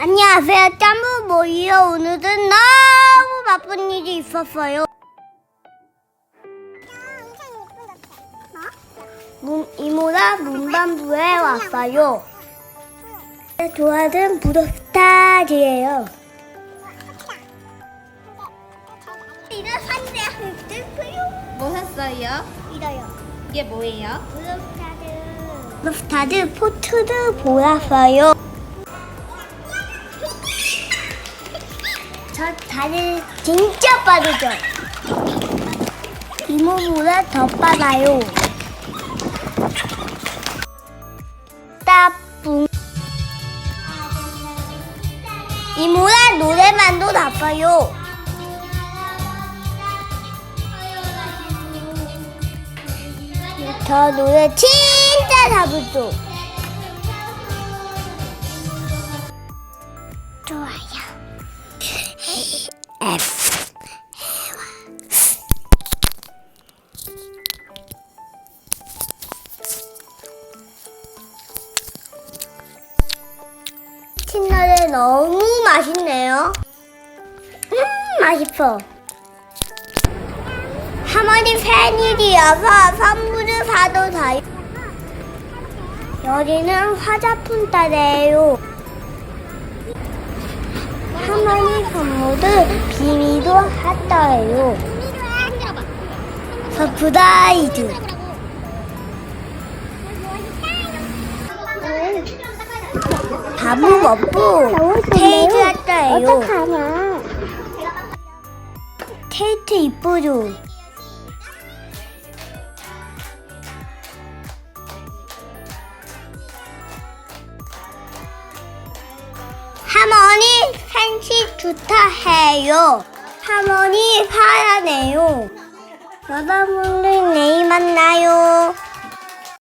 안녕하세요. 짬부 모이요. 오늘은 너무 바쁜 일이 있었어요. 문, 이모랑 문반부에 왔어요. 좋아하는 부럽스타즈예요. 이거 산대 흙들고요. 뭐 샀어요? 이거요. 이게 뭐예요? 부럽스타즈. 부럽스타즈 포트를 보았어요. 저 다리 진짜 빠르죠? 이모보다 더 빨라요. 따뿡. 이모랑 노래만도 나빠요. 저 노래 진짜 잘부죠. 좋아요. F. 신나게 너무 맛있네요. 음, 맛있어. 할머니 생일이어서 선물을 사도 돼요. 여기는 화장품 따래요. 선물을 비밀로 했다예요. 서프라이즈. 밥을 먹고 테이트. 어떡하냐? 테이트 이쁘죠? 할머니 생식 좋다 해요. 할머니 사랑해요. 여러분들 내일 만나요.